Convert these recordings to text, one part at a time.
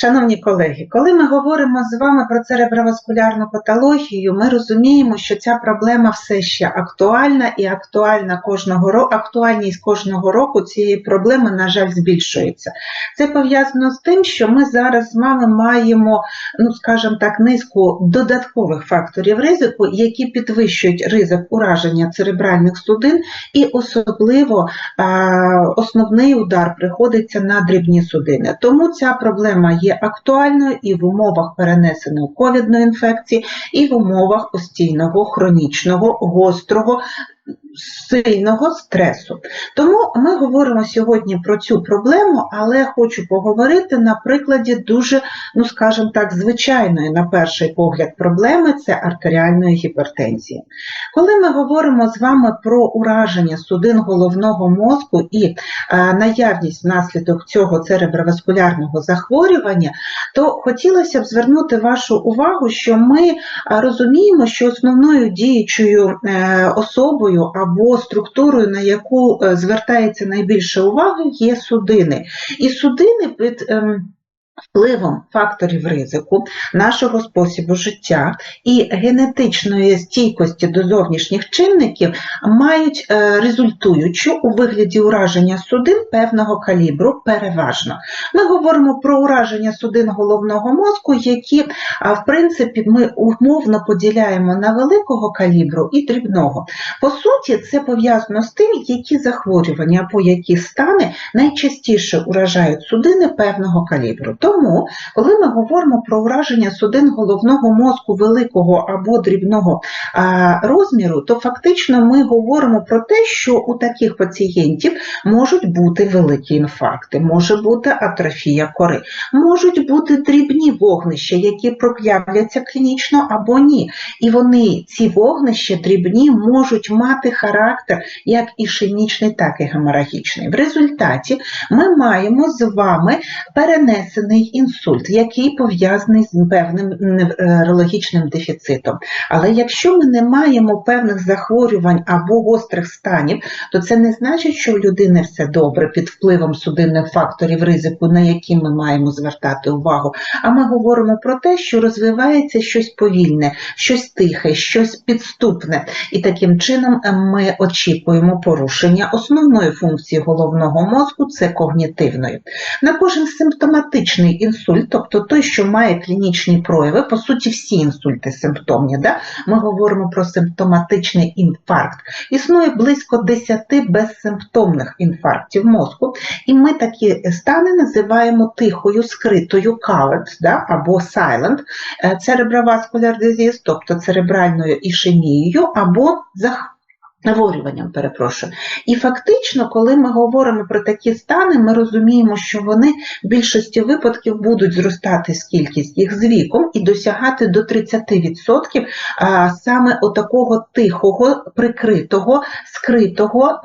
Шановні колеги, коли ми говоримо з вами про цереброваскулярну патологію, ми розуміємо, що ця проблема все ще актуальна і актуальна кожного року. Актуальність кожного року цієї проблеми, на жаль, збільшується. Це пов'язано з тим, що ми зараз з вами маємо, ну скажімо так, низку додаткових факторів ризику, які підвищують ризик ураження церебральних судин, і особливо а, основний удар приходиться на дрібні судини. Тому ця проблема є актуальною і в умовах перенесеної ковідної інфекції, і в умовах постійного хронічного гострого. Сильного стресу. Тому ми говоримо сьогодні про цю проблему, але хочу поговорити на прикладі дуже, ну скажімо так, звичайної, на перший погляд, проблеми це артеріальної гіпертензії. Коли ми говоримо з вами про ураження судин головного мозку і е, наявність внаслідок цього цереброваскулярного захворювання, то хотілося б звернути вашу увагу, що ми розуміємо, що основною діючою е, особою або структурою, на яку е, звертається найбільше уваги, є судини. І судини під ем, впливом факторів ризику нашого способу життя і генетичної стійкості до зовнішніх чинників мають е, результуючу у вигляді ураження судин певного калібру переважно. Ми говоримо про ураження судин головного мозку, які в принципі ми умовно поділяємо на великого калібру і дрібного. По суті, це пов'язано з тим, які захворювання або які стани найчастіше уражають судини певного калібру. Тому, коли ми говоримо про ураження судин головного мозку великого або дрібного розміру, то фактично ми говоримо про те, що у таких пацієнтів можуть бути великі інфаркти, може бути атрофія кори, можуть бути дрібні вогнища, які проявляться клінічно або ні. І вони, ці вогнища дрібні, можуть мати характер як ішемічний, так і геморагічний. В результаті ми маємо з вами перенесений інсульт, який пов'язаний з певним неврологічним дефіцитом. Але якщо ми не маємо певних захворювань або гострих станів, то це не значить, що у людини все добре під впливом судинних факторів ризику, на які ми маємо звертати увагу. А ми говоримо про те, що розвивається щось повільне, щось тихе, щось підступне. І таким чином ми очікуємо порушення основної функції головного мозку це когнітивної. На кожен симптоматичний інсульт, тобто той, що має клінічні прояви, по суті, всі інсульти симптомні. Да? Ми говоримо про симптоматичний інфаркт. Існує близько 10 безсимптомних інфарктів мозку, і ми такі стани називаємо тихою, скритою CALET, да? або silent cerebrovascular disease, тобто церебральною ішемією, або захворюванням. Захворюванням, перепрошую. І фактично, коли ми говоримо про такі стани, ми розуміємо, що вони в більшості випадків будуть зростати з кількість їх з віком і досягати до 30% саме отакого тихого, прикритого, скритого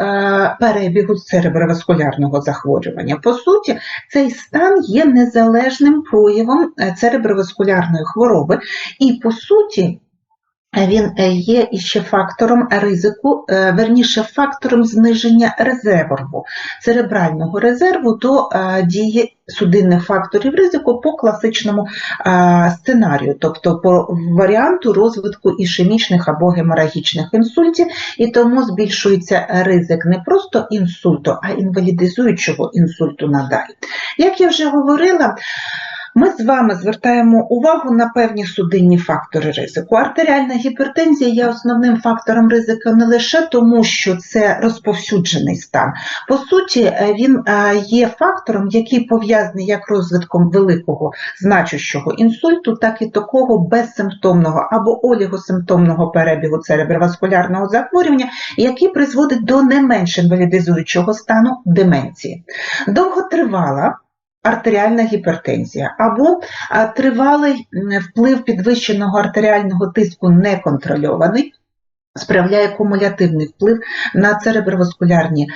перебігу цереброваскулярного захворювання. По суті, цей стан є незалежним проявом е, цереброваскулярної хвороби, і по суті, він е, є іще фактором ризику, е, верніше фактором зниження резерву, церебрального резерву до е, дії судинних факторів ризику по класичному сценарію, тобто по варіанту розвитку ішемічних або геморагічних інсультів, і тому збільшується ризик не просто інсульту, а інвалідизуючого інсульту надалі. Як я вже говорила, ми з вами звертаємо увагу на певні судинні фактори ризику. Артеріальна гіпертензія є основним фактором ризику не лише тому, що це розповсюджений стан. По суті, е, він е, є фактором, який пов'язаний як розвитком великого значущого інсульту, так і такого безсимптомного або олігосимптомного перебігу цереброваскулярного захворювання, який призводить до не менш інвалідизуючого стану деменції. Довготривала артеріальна гіпертензія або тривалий вплив підвищеного артеріального тиску неконтрольований. Справляє кумулятивний вплив на цереброваскулярні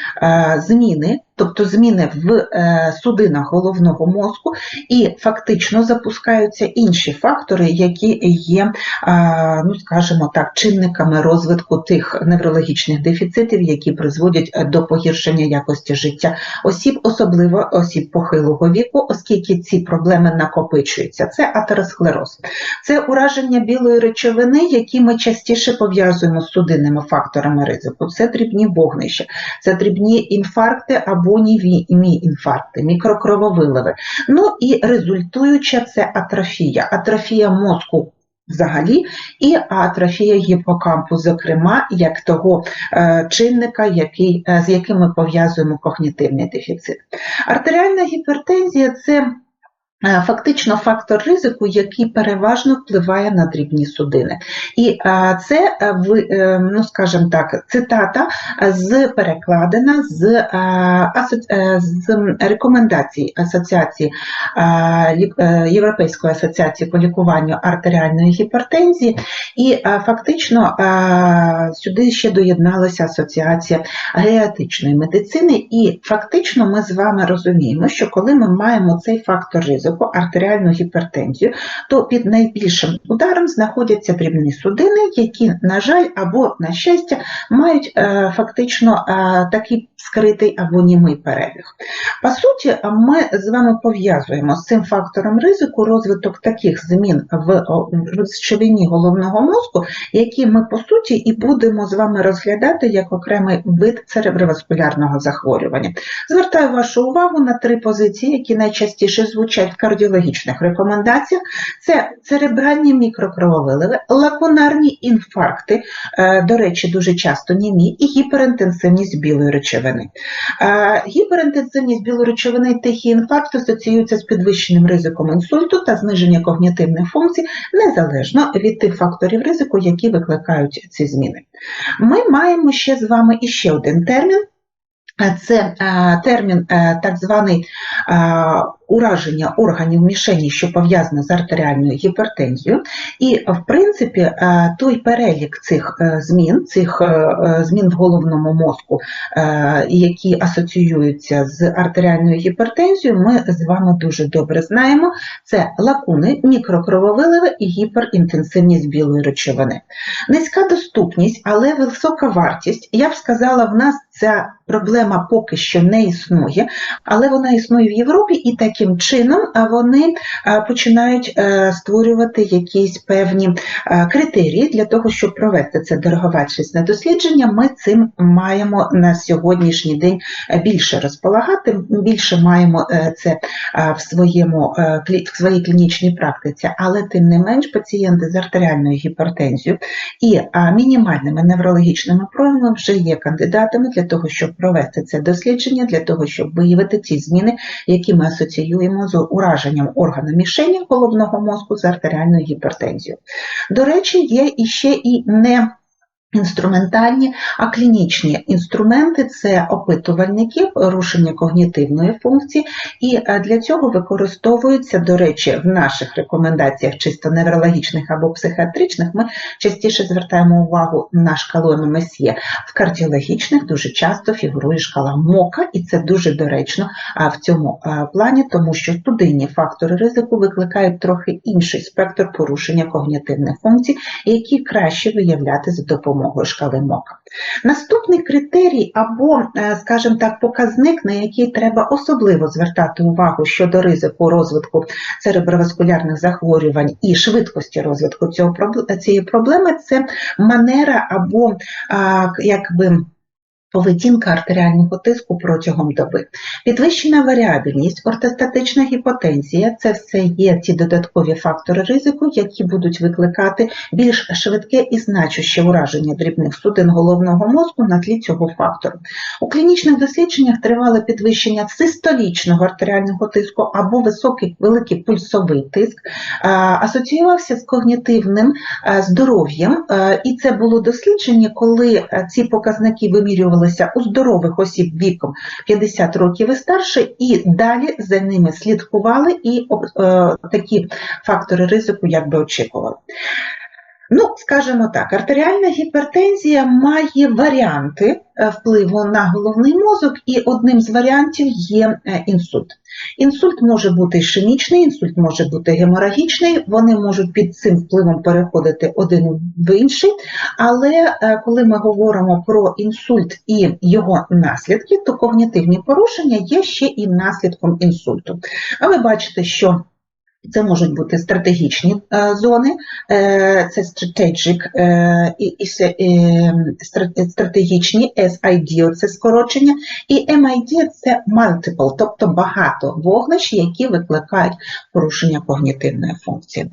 зміни тобто зміни в е, судинах головного мозку, і фактично запускаються інші фактори, які є, е, ну скажімо так, чинниками розвитку тих неврологічних дефіцитів, які призводять до погіршення якості життя осіб, особливо осіб похилого віку, оскільки ці проблеми накопичуються. Це атеросклероз, це ураження білої речовини, які ми частіше пов'язуємо з судинними факторами ризику. Це дрібні вогнища, це дрібні інфаркти або ніві інфаркти, мікрокрововиливи. Ну і результуюча це атрофія, атрофія мозку. Взагалі, і атрофія гіпокампу, зокрема, як того е, чинника, який, е, з яким ми пов'язуємо когнітивний дефіцит. Артеріальна гіпертензія це фактично фактор ризику, який переважно впливає на дрібні судини. І е, це, е, ну скажімо так, цитата з перекладена з з рекомендацій Асоціації Європейської асоціації по лікуванню артеріальної гіпертензії, і фактично сюди ще доєдналася Асоціація геатичної медицини, і фактично ми з вами розуміємо, що коли ми маємо цей фактор ризику, ризику артеріальну гіпертензію, то під найбільшим ударом знаходяться дрібні судини, які, на жаль, або, на щастя, мають е, фактично е, такий скритий або німий перебіг. По суті, ми з вами пов'язуємо з цим фактором ризику розвиток таких змін в речовині головного мозку, які ми, по суті, і будемо з вами розглядати як окремий вид цереброваскулярного захворювання. Звертаю вашу увагу на три позиції, які найчастіше звучать кардіологічних рекомендаціях це церебральні мікрокрововиливи, лакунарні інфаркти, е, до речі, дуже часто німі, і гіперінтенсивність білої речовини. Е, гіперінтенсивність білої речовини і тихі інфаркти асоціюються з підвищеним ризиком інсульту та зниження когнітивних функцій незалежно від тих факторів ризику, які викликають ці зміни. Ми маємо ще з вами іще один термін. Це е, термін так званий ураження органів мішені, що пов'язане з артеріальною гіпертензією, і, в принципі, е, той перелік цих е, змін, цих е, змін в головному мозку, які асоціюються з артеріальною гіпертензією, ми з вами дуже добре знаємо. Це лакуни, мікрокрововиливи і гіперінтенсивність білої речовини. Низька доступність, але висока вартість. Я б сказала, в нас ця проблема поки що не існує, але вона існує в Європі і так таким чином вони починають е, створювати якісь певні критерії для того, щоб провести це дороговартісне дослідження. Ми цим маємо на сьогоднішній день більше розполагати, більше маємо е, це в своєму е, в своїй клінічній практиці, але тим не менш пацієнти з артеріальною гіпертензією і мінімальними неврологічними проявами вже є кандидатами для того, щоб провести це дослідження, для того, щоб виявити ці зміни, які ми асоціюємо асоціюємо з ураженням органу мішені головного мозку з артеріальною гіпертензією. До речі, є іще і не Інструментальні, а клінічні інструменти це опитувальники, порушення когнітивної функції, і е, для цього використовуються, до речі, в наших рекомендаціях чисто неврологічних або психіатричних, ми частіше звертаємо увагу на шкалу ММСЄ. В кардіологічних дуже часто фігурує шкала МОКа, і це дуже доречно в цьому е, плані, тому що студийні фактори ризику викликають трохи інший спектр порушення когнітивних функцій, які краще виявляти за допомогою допомогою шкали Мока. Наступний критерій або, е, скажімо так, показник, на який треба особливо звертати увагу щодо ризику розвитку цереброваскулярних захворювань і швидкості розвитку цього, цієї проблеми, це манера або якби. Поведінка артеріального тиску протягом доби. Підвищена варіабільність, ортостатична гіпотензія це все є ті додаткові фактори ризику, які будуть викликати більш швидке і значуще ураження дрібних судин головного мозку на тлі цього фактору. У клінічних дослідженнях тривале підвищення систолічного артеріального тиску або високий великий пульсовий тиск, асоціювався з когнітивним здоров'ям, і це було дослідження, коли ці показники вимірювали вимірювалися у здорових осіб віком 50 років і старше, і далі за ними слідкували і е, такі фактори ризику як би очікували. Ну, скажімо так, артеріальна гіпертензія має варіанти е, впливу на головний мозок, і одним з варіантів є е, інсульт. Інсульт може бути ішемічний, інсульт може бути геморагічний, вони можуть під цим впливом переходити один в інший. Але е, коли ми говоримо про інсульт і його наслідки, то когнітивні порушення є ще і наслідком інсульту. А ви бачите, що це можуть бути стратегічні е, зони, е, це strategic, е, стратегічні SID, це скорочення, і MID це multiple, тобто багато вогнищ, які викликають порушення когнітивної функції.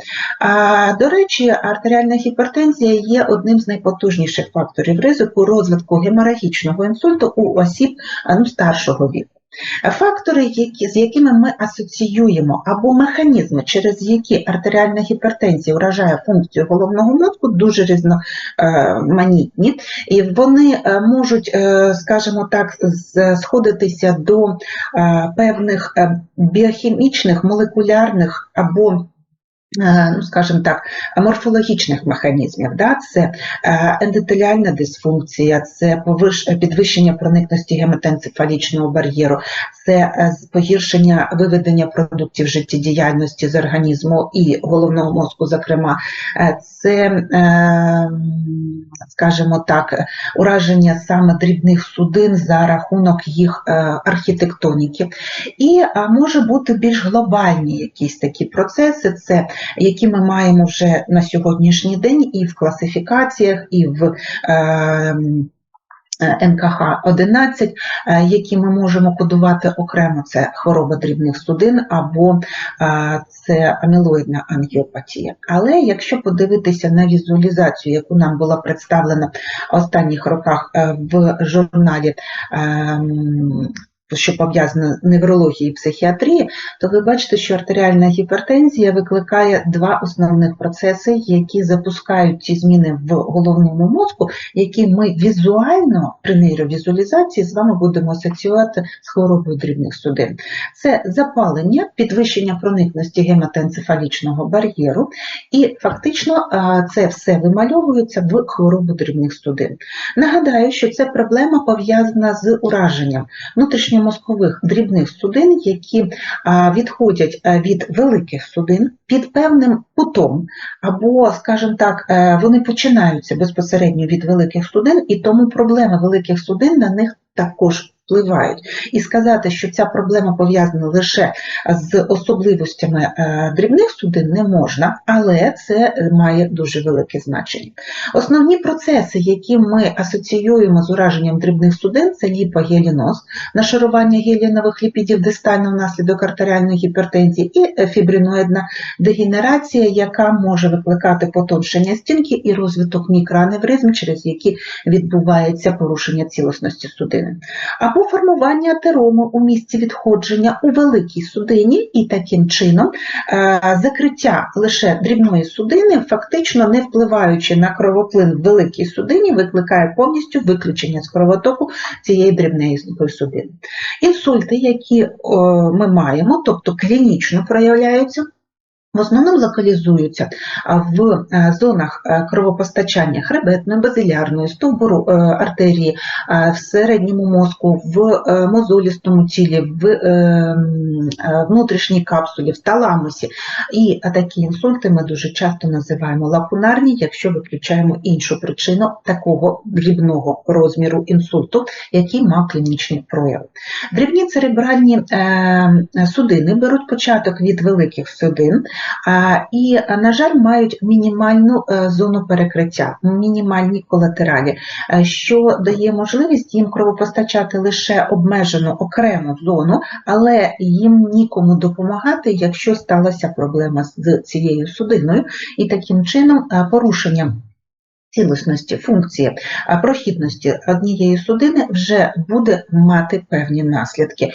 До речі, артеріальна гіпертензія є одним з найпотужніших факторів ризику розвитку геморагічного інсульту у осіб ну, старшого віку. Фактори, які, з якими ми асоціюємо, або механізми, через які артеріальна гіпертензія вражає функцію головного мозку, дуже різноманітні, і вони е, можуть, е, скажімо так, сходитися до е, певних е, біохімічних, молекулярних або е, Ну, скажімо так, морфологічних механізмів. Да? Це е, ендотеліальна дисфункція, це підвищення проникності гематоенцефалічного бар'єру, це е, погіршення виведення продуктів життєдіяльності з організму і головного мозку, зокрема, Е, це, е, скажімо так, ураження саме дрібних судин за рахунок їх е, архітектоніки. І е, може бути більш глобальні якісь такі процеси, це які ми маємо вже на сьогоднішній день і в класифікаціях, і в е, НКХ-11, е, які ми можемо кодувати окремо, це хвороба дрібних судин або е, це амілоїдна ангіопатія. Але якщо подивитися на візуалізацію, яку нам була представлена в останніх роках е, в журналі ем, що пов'язано з неврологією і психіатрією, то ви бачите, що артеріальна гіпертензія викликає два основних процеси, які запускають ті зміни в головному мозку, які ми візуально при нейровізуалізації з вами будемо асоціювати з хворобою дрібних судин. Це запалення, підвищення проникності гематоенцефалічного бар'єру, і фактично це все вимальовується в хворобу дрібних судин. Нагадаю, що це проблема пов'язана з ураженням внутрішньомозкових дрібних судин, які відходять від великих судин під певним кутом, або, скажімо так, е, вони починаються безпосередньо від великих судин, і тому проблеми великих судин на них також впливають. І сказати, що ця проблема пов'язана лише з особливостями е, дрібних судин не можна, але це має дуже велике значення. Основні процеси, які ми асоціюємо з ураженням дрібних судин, це ліпогеліноз, нашарування гелінових ліпідів дистально внаслідок артеріальної гіпертензії і фібриноїдна дегенерація, яка може викликати потоншення стінки і розвиток мікроаневризм, через які відбувається порушення цілісності судини, або формування атерому у місці відходження у великій судині, і таким чином е, закриття лише дрібної судини, фактично не впливаючи на кровоплин в великій судині, викликає повністю виключення з кровотоку цієї дрібної судини. Інсульти, які ми маємо, тобто клінічно проявляються. В основному локалізуються в е, зонах е, кровопостачання хребетної, базилярної, стовбуру е, артерії, в середньому мозку, в мозолістому тілі, в внутрішній капсулі, в таламусі. І такі інсульти ми дуже часто називаємо лакунарні, якщо виключаємо іншу причину такого дрібного розміру інсульту, який мав клінічні прояви. Дрібні церебральні судини беруть початок від великих судин. І, на жаль, мають мінімальну е, зону перекриття, мінімальні колатералі, е, що дає можливість їм кровопостачати лише обмежену окрему зону, але їм нікому допомагати, якщо сталася проблема з цією судиною, і таким чином е, порушенням цілісності, функції, прохідності однієї судини вже буде мати певні наслідки.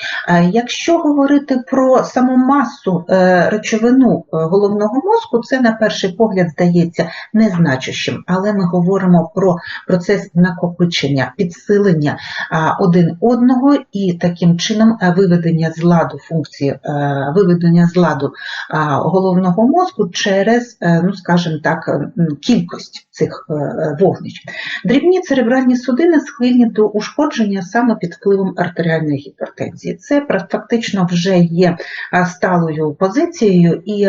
Якщо говорити про саму масу е, речовину е, головного мозку, це на перший погляд здається незначущим, але ми говоримо про процес накопичення, підсилення один одного і таким чином е, виведення з ладу функції, виведення з ладу головного мозку через, ну скажімо так, кількість цих е, е, вогнищ. Дрібні церебральні судини схильні до ушкодження саме під впливом артеріальної гіпертензії. Це фактично вже є сталою позицією, і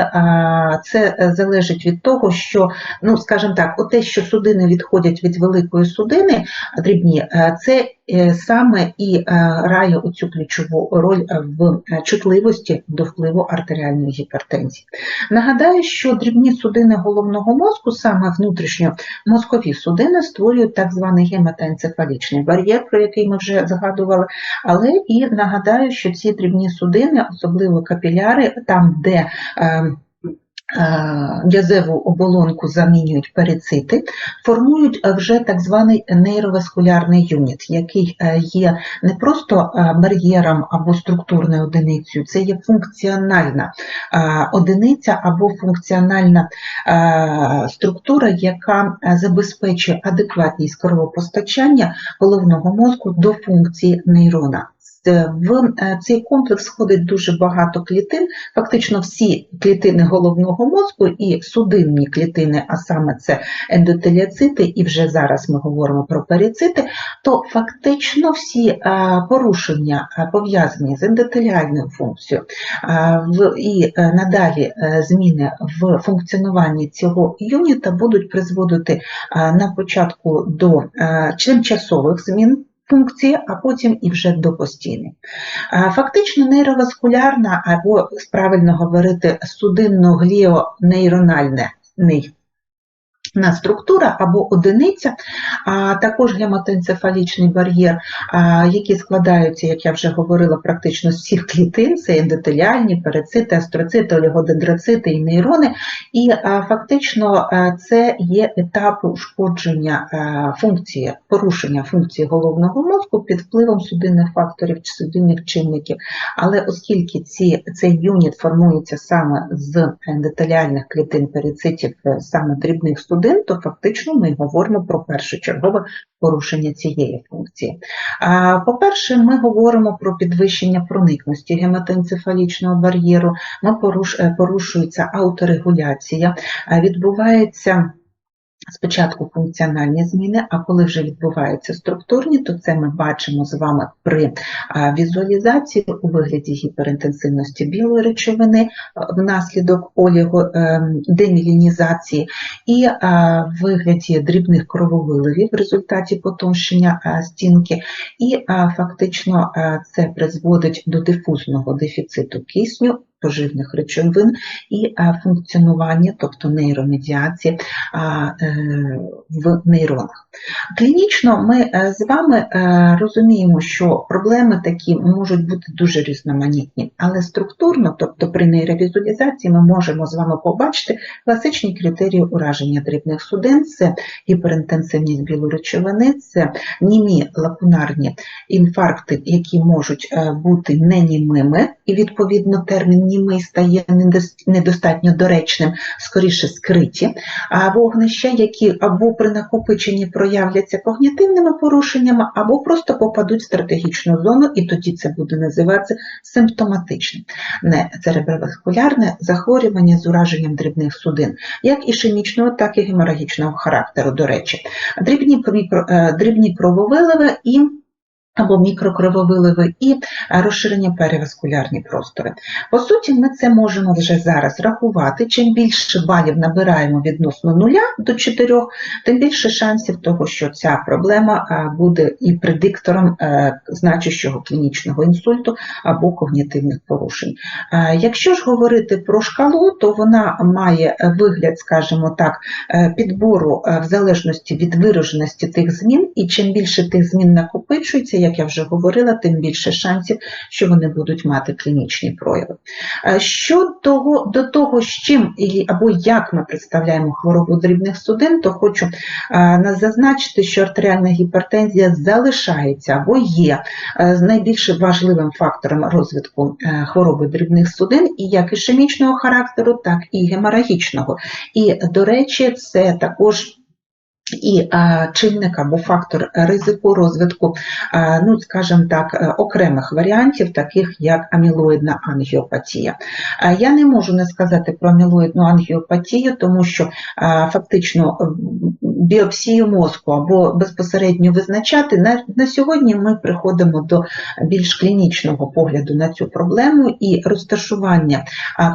це е, залежить від того, що, ну скажімо так, те, що судини відходять від великої судини, дрібні, е, це е, саме і е, грає оцю ключову роль е, в е, чутливості до впливу артеріальної гіпертензії. Нагадаю, що дрібні судини головного мозку, саме внутрішньомозкові судини, створюють так званий гематоенцефалічний бар'єр, про який ми вже згадували. Але і нагадаю, що ці дрібні судини, особливо капіляри, там, де е, е, М'язеву оболонку замінюють перицити, формують е, вже так званий нейроваскулярний юніт, який е, є не просто е, бар'єром або структурною одиницею, це є функціональна е, одиниця або функціональна е, структура, яка е, забезпечує адекватність кровопостачання головного мозку до функції нейрона. Е, В е, цей комплекс входить дуже багато клітин, фактично всі клітини головного мозку і судинні клітини, а саме це ендотеліоцити, і вже зараз ми говоримо про перицити, то фактично всі е, порушення пов'язані з ендотеліальною функцією і надалі зміни в функціонуванні цього юніта будуть призводити на початку до тимчасових змін функції, а потім і вже до постійних. Фактично нейроваскулярна, або правильно говорити, судинно-гліонейрональний на структура або одиниця, а також гематоенцефалічний бар'єр, а, які складаються, як я вже говорила, практично з всіх клітин, це ендотеліальні, перицити, астроцити, олігодендроцити і нейрони. І фактично це є етапи ушкодження функції, порушення функції головного мозку під впливом судинних факторів чи судинних чинників. Але оскільки ці, цей юніт формується саме з ендотеліальних клітин перицитів, е, саме дрібних судин, то фактично ми говоримо про першочергове порушення цієї функції. По-перше, ми говоримо про підвищення проникності гематоенцефалічного бар'єру, е, порушується ауторегуляція, відбувається Спочатку функціональні зміни, а коли вже відбуваються структурні, то це ми бачимо з вами при візуалізації у вигляді гіперінтенсивності білої речовини а, внаслідок олігодемілінізації і в вигляді дрібних крововиливів в результаті потовщення стінки, і фактично це призводить до дифузного дефіциту кисню поживних речовин і функціонування, тобто нейромедіації е, в нейронах. Клінічно ми е, з вами е, розуміємо, що проблеми такі можуть бути дуже різноманітні, але структурно, тобто при нейровізуалізації, ми можемо з вами побачити класичні критерії ураження дрібних судин, це гіперінтенсивність білої речовини, це німі лакунарні інфаркти, які можуть е, бути ненімими, і відповідно термін німий стає недостатньо доречним, скоріше скриті, а вогнища, які або при накопиченні проявляться когнітивними порушеннями, або просто попадуть в стратегічну зону, і тоді це буде називатися симптоматичним. Не цереброваскулярне захворювання з ураженням дрібних судин, як ішемічного, так і геморагічного характеру, до речі. Дрібні, е, дрібні крововиливи і або мікрокрововиливи і е, розширення переваскулярні простори. По суті, ми це можемо вже зараз рахувати. Чим більше балів набираємо відносно нуля до 4, тим більше шансів того, що ця проблема е, буде і предиктором е, значущого клінічного інсульту або когнітивних порушень. Якщо ж говорити про шкалу, то вона має вигляд, скажімо так, підбору в залежності від вираженості тих змін, і чим більше тих змін накопичується, як я вже говорила, тим більше шансів, що вони будуть мати клінічні прояви. Е, Щодо до того, з чим або як ми представляємо хворобу дрібних судин, то хочу е, зазначити, що артеріальна гіпертензія залишається або є е, найбільш важливим фактором розвитку хвороби дрібних судин, і як ішемічного характеру, так і геморагічного. І, до речі, це також і чинник або фактор ризику розвитку, ну, скажімо так, е, окремих варіантів, таких як амілоїдна ангіопатія. Я не можу не сказати про амілоїдну ангіопатію, тому що фактично біопсію мозку або безпосередньо визначати на, на сьогодні ми приходимо до більш клінічного погляду на цю проблему і розташування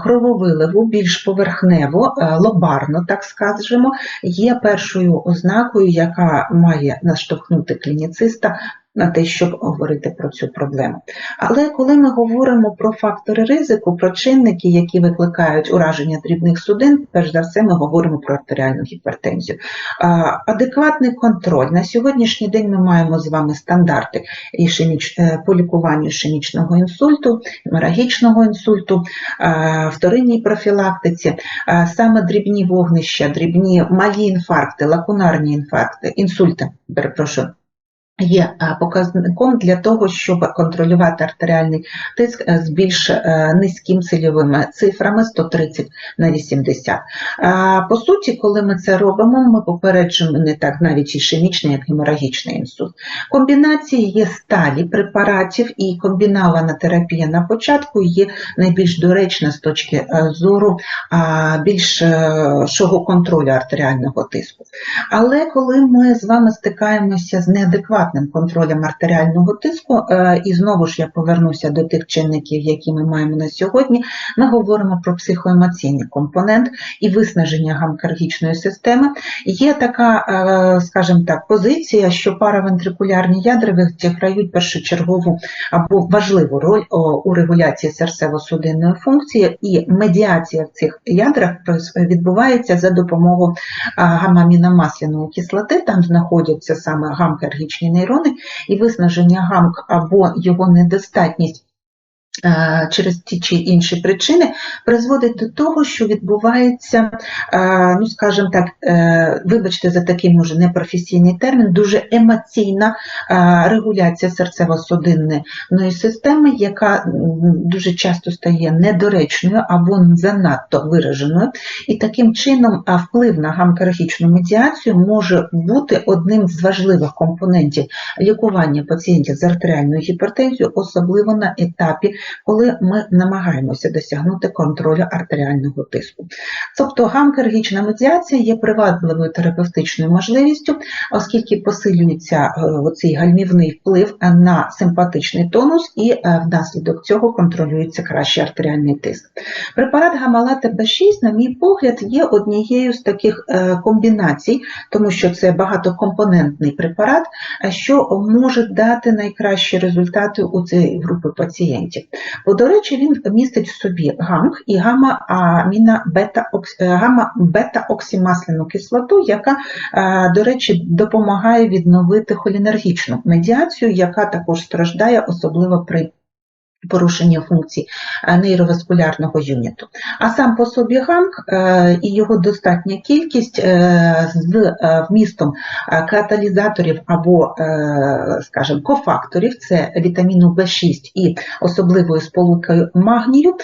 крововиливу більш поверхнево, е, лобарно, так скажемо, є першою ознакою, яка має наштовхнути клініциста на те, щоб говорити про цю проблему. Але коли ми говоримо про фактори ризику, про чинники, які викликають ураження дрібних судин, перш за все ми говоримо про артеріальну гіпертензію. Адекватний контроль. На сьогоднішній день ми маємо з вами стандарти е, по лікуванню ішемічного інсульту, геморагічного інсульту, вторинній профілактиці, саме дрібні вогнища, дрібні малі інфаркти, лакунарні інфаркти, інсульти, перепрошую. Є е, показником для того, щоб контролювати артеріальний тиск е, з більш е, низьким цільовими цифрами 130 на 80. Е, По суті, коли ми це робимо, ми попереджуємо не так навіть ішемічний, як геморагічний інсульт. Комбінації є сталі препаратів і комбінована терапія на початку є найбільш доречна з точки зору більшого контролю артеріального тиску. Але коли ми з вами стикаємося з неадекватним контролем артеріального тиску, е, і знову ж я повернуся до тих чинників, які ми маємо на сьогодні, ми говоримо про психоемоційний компонент і виснаження гамкаргічної системи. Є така, е, скажімо так, позиція, що паравентрикулярні ядра відіграють першочергову або важливу роль у регуляції серцево-судинної функції, і медіація в цих ядрах відбувається за допомогою а, гамаміномасляної кислоти, там знаходяться саме гамка-ергічні нейрони, і виснаження гамк або його недостатність через ті чи інші причини призводить до того, що відбувається, е, ну скажімо так, е, вибачте за такий може непрофесійний термін, дуже емоційна е, регуляція серцево-судинної системи, яка дуже часто стає недоречною або занадто вираженою. І таким чином вплив на гамкаргічну медіацію може бути одним з важливих компонентів лікування пацієнтів з артеріальною гіпертензією, особливо на етапі, коли ми намагаємося досягнути контролю артеріального тиску. Тобто гамкаргічна медіація є привабливою терапевтичною можливістю, оскільки посилюється е, оцей гальмівний вплив на симпатичний тонус і е, внаслідок цього контролюється кращий артеріальний тиск. Препарат гамалата Б6, на мій погляд, є однією з таких е, комбінацій, тому що це багатокомпонентний препарат, що може дати найкращі результати у цієї групи пацієнтів. Бо, до речі, він містить в собі ганг і гамма-бета-оксимасляну кислоту, яка, е, до речі, допомагає відновити холінергічну медіацію, яка також страждає, особливо при порушення функцій е, нейроваскулярного юніту. А сам по собі гамк е, і його достатня кількість е, з вмістом каталізаторів або, скажімо, кофакторів, це вітаміну В6 і особливою сполукою магнію,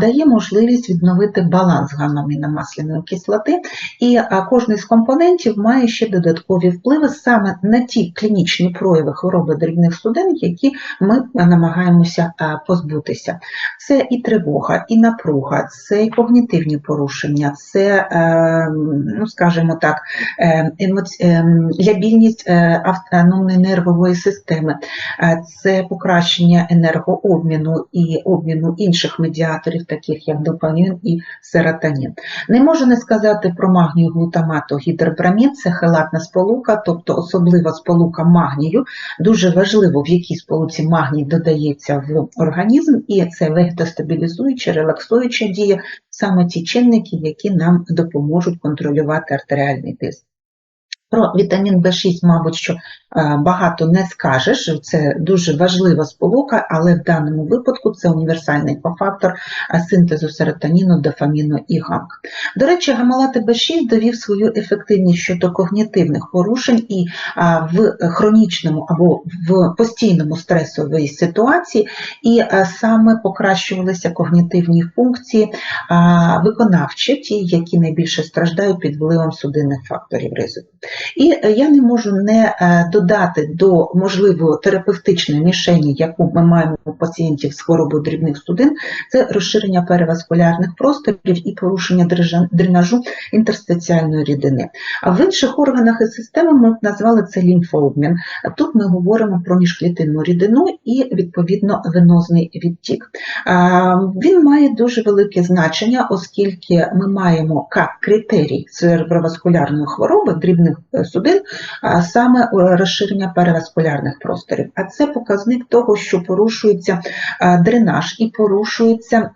дає можливість відновити баланс гамма-аміномасляної кислоти, і кожний з компонентів має ще додаткові впливи саме на ті клінічні прояви хвороби дрібних судин, які ми намагаємося позбутися. Це і тривога, і напруга, це і когнітивні порушення, це, е, ну скажімо так, е, емоці... е, лябільність е, автономної нервової системи, е, це покращення енергообміну і обміну інших медіаторів, таких як допамін і серотонін. Не можу не сказати про магнію глутамату гідробрамід, це хелатна сполука, тобто особлива сполука магнію. Дуже важливо, в якій сполуці магній додається в організм, і це вегетостабілізуюча, релаксуюча дія, саме ті чинники, які нам допоможуть контролювати артеріальний тиск. Про вітамін В6, мабуть, що е, багато не скажеш, це дуже важлива сполука, але в даному випадку це універсальний кофактор е, синтезу серотоніну, дофаміну і ГАМК. До речі, гамалати В6 довів свою ефективність щодо когнітивних порушень і в хронічному або в постійному стресовій ситуації, і саме покращувалися когнітивні функції виконавчі, ті, які найбільше страждають під впливом судинних факторів ризику. І е, я не можу не е, додати до можливо терапевтичної мішені, яку ми маємо у пацієнтів з хворобою дрібних судин, це розширення переваскулярних просторів і порушення дренажу інтерстиціальної рідини. А в інших органах і системах ми назвали це лімфообмін. Тут ми говоримо про міжклітинну рідину і відповідно венозний відтік. Він має дуже велике значення, оскільки ми маємо як критерій цереброваскулярної хвороби дрібних судин, а саме е, розширення переваскулярних просторів. А це показник того, що порушується е, дренаж і порушується.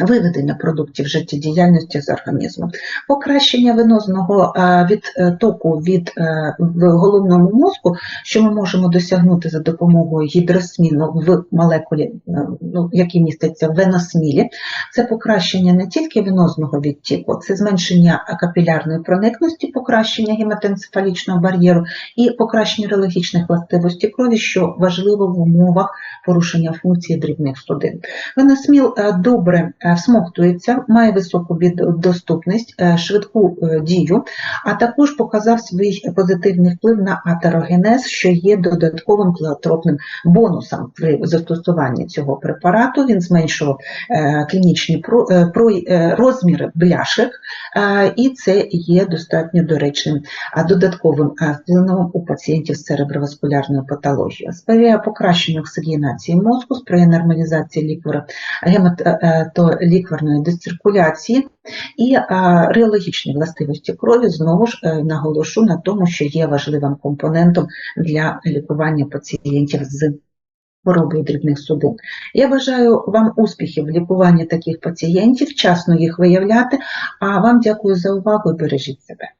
Е, Виведення продуктів життєдіяльності з організму, покращення венозного е, відтоку від е, в головному мозку, що ми можемо досягнути за допомогою гідросміну в молекулі, е, ну, який міститься в веносмілі, це покращення не тільки венозного відтіку, це зменшення капілярної проникності, покращення гематоенцефалічного бар'єру і покращення релогічних властивостей крові, що важливо в умовах порушення функції дрібних судин. Веносміл е, добре е, всмоктується, має високу доступність, е, швидку е, дію, а також показав свій позитивний вплив на атерогенез, що є додатковим плеотропним бонусом при застосуванні цього препарату. Він зменшував е, клінічні е, е, розміри бляшек, е, і це є достатньо доречним додатковим впливом у пацієнтів з цереброваскулярною патологією. Сприяє покращенню оксигенації мозку, сприяє нормалізації ліквора гематолікварної дециркуляції і а, реологічні властивості крові знову ж е, наголошу на тому, що є важливим компонентом для лікування пацієнтів з хворобою дрібних судин. Я бажаю вам успіхів в лікуванні таких пацієнтів, вчасно їх виявляти. А вам дякую за увагу і бережіть себе.